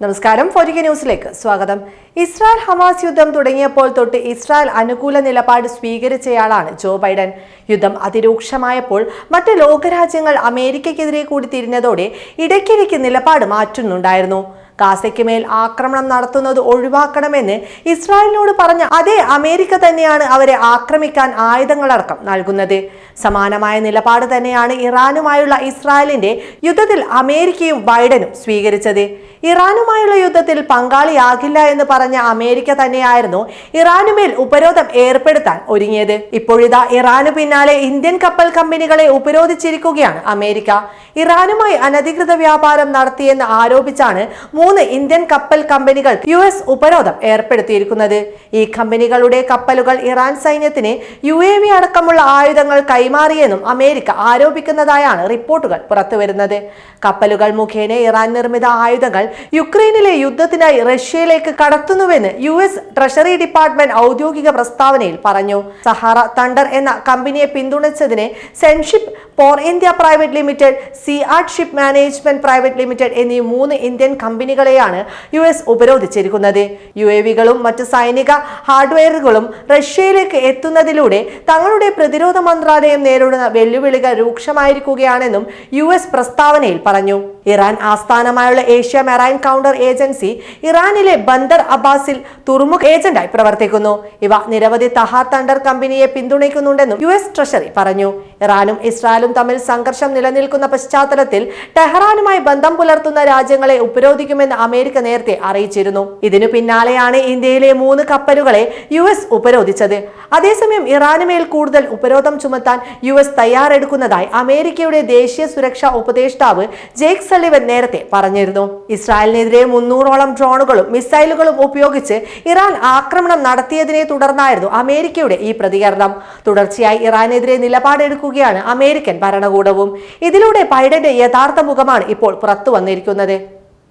നമസ്കാരം. ഫോരിക ന്യൂസിലേക്ക് സ്വാഗതം. ഇസ്രായേൽ ഹമാസ് യുദ്ധം തുടങ്ങിയപ്പോൾ തൊട്ട് ഇസ്രായേൽ അനുകൂല നിലപാട് സ്വീകരിച്ചയാളാണ് ജോ ബൈഡൻ. യുദ്ധം അതിരൂക്ഷമായപ്പോൾ മറ്റ് ലോകരാജ്യങ്ങൾ അമേരിക്കയ്ക്കെതിരെ കൂടി തിരിഞ്ഞതോടെ ഇടയ്ക്കിടയ്ക്ക് നിലപാട് മാറ്റുന്നുണ്ടായിരുന്നു. ഗാസയ്ക്ക് മേൽ ആക്രമണം നടത്തുന്നത് ഒഴിവാക്കണമെന്ന് ഇസ്രായേലിനോട് പറഞ്ഞ അതേ അമേരിക്ക തന്നെയാണ് അവരെ ആക്രമിക്കാൻ ആയുധങ്ങളടക്കം നൽകുന്നത്. സമാനമായ നിലപാട് തന്നെയാണ് ഇറാനുമായുള്ള ഇസ്രായേലിന്റെ യുദ്ധത്തിൽ അമേരിക്കയും ബൈഡനും സ്വീകരിച്ചത്. ഇറാനുമായുള്ള യുദ്ധത്തിൽ പങ്കാളിയാകില്ല എന്ന് പറഞ്ഞ അമേരിക്ക തന്നെയായിരുന്നു ഇറാനുമേൽ ഉപരോധം ഏർപ്പെടുത്താൻ ഒരുങ്ങിയത്. ഇപ്പോഴിതാ ഇറാനു പിന്നാലെ ഇന്ത്യൻ കപ്പൽ കമ്പനികളെ ഉപരോധിച്ചിരിക്കുകയാണ് അമേരിക്ക. ഇറാനുമായി അനധികൃത വ്യാപാരം നടത്തിയെന്ന് ആരോപിച്ചാണ് മൂന്ന് ഇന്ത്യൻ കപ്പൽ കമ്പനികൾ യു എസ് ഉപരോധം ഏർപ്പെടുത്തിയിരിക്കുന്നത്. ഈ കമ്പനികളുടെ കപ്പലുകൾ ഇറാൻ സൈന്യത്തിന് യു എ വി അടക്കമുള്ള ആയുധങ്ങൾ കൈമാറിയെന്നും അമേരിക്ക ആരോപിക്കുന്നതായാണ് റിപ്പോർട്ടുകൾ പുറത്തുവരുന്നത്. കപ്പലുകൾ മുഖേന ഇറാൻ നിർമ്മിത ആയുധങ്ങൾ യുക്രൈനിലെ യുദ്ധത്തിനായി റഷ്യയിലേക്ക് കടത്തുന്നുവെന്ന് യു എസ് ട്രഷറി ഡിപ്പാർട്ട്മെന്റ് ഔദ്യോഗിക പ്രസ്താവനയിൽ പറഞ്ഞു. സഹാറ തണ്ടർ എന്ന കമ്പനിയെ പിന്തുണച്ചതിന് Zen ship ports India private limited sea art ship management private limited എന്നീ മൂന്ന് ഇന്ത്യൻ കമ്പനികളെയാണ് യു എസ് ഉപരോധിച്ചിരിക്കുന്നത്. യു എ വികളും മറ്റ് സൈനിക ഹാർഡ്വെയറുകളും റഷ്യയിലേക്ക് എത്തുന്നതിലൂടെ തങ്ങളുടെ പ്രതിരോധ മന്ത്രാലയം നേരിടുന്ന വെല്ലുവിളികൾ രൂക്ഷമായിരിക്കുകയാണെന്നും യു എസ് പ്രസ്താവനയിൽ പറഞ്ഞു. ഇറാൻ ആസ്ഥാനമായുള്ള ഏഷ്യ മെറൈൻ കൗണ്ടർ ഏജൻസി ഇറാനിലെ ബന്ദർ അബ്ബാസിൽ തുറമുഖ ഏജന്റായി പ്രവർത്തിക്കുന്നു. ഇവ നിരവധി തഹാർ തണ്ടർ കമ്പനിയെ പിന്തുണയ്ക്കുന്നുണ്ടെന്നും യു എസ് ട്രഷറി പറഞ്ഞു. ഇറാനും ഇസ്രായേലും തമ്മിൽ സംഘർഷം നിലനിൽക്കുന്ന പശ്ചാത്തലത്തിൽ ടെഹ്റാനുമായി ബന്ധം പുലർത്തുന്ന രാജ്യങ്ങളെ ഉപരോധിക്കുമെന്ന് അമേരിക്ക നേരത്തെ അറിയിച്ചിരുന്നു. ഇതിനു പിന്നാലെയാണ് ഇന്ത്യയിലെ മൂന്ന് കപ്പലുകളെ യു എസ് ഉപരോധിച്ചത്. അതേസമയം ഇറാനുമേൽ കൂടുതൽ ഉപരോധം ചുമത്താൻ യു എസ് തയ്യാറെടുക്കുന്നതായി അമേരിക്കയുടെ ദേശീയ സുരക്ഷാ ഉപദേഷ്ടാവ് ജേക്ക് സലിവൻ നേരത്തെ പറഞ്ഞിരുന്നു. ഇസ്രായേലിനെതിരെ മുന്നൂറോളം ഡ്രോണുകളും മിസൈലുകളും ഉപയോഗിച്ച് ഇറാൻ ആക്രമണം നടത്തിയതിനെ തുടർന്നായിരുന്നു അമേരിക്കയുടെ ഈ പ്രതികരണം. തുടർച്ചയായി ഇറാനെതിരെ നിലപാടെടുക്കുകയാണ് അമേരിക്കൻ ഭരണകൂടവും. ഇതിലൂടെ ബൈഡന്റെ യഥാർത്ഥ മുഖമാണ് ഇപ്പോൾ പുറത്തു വന്നിരിക്കുന്നത്.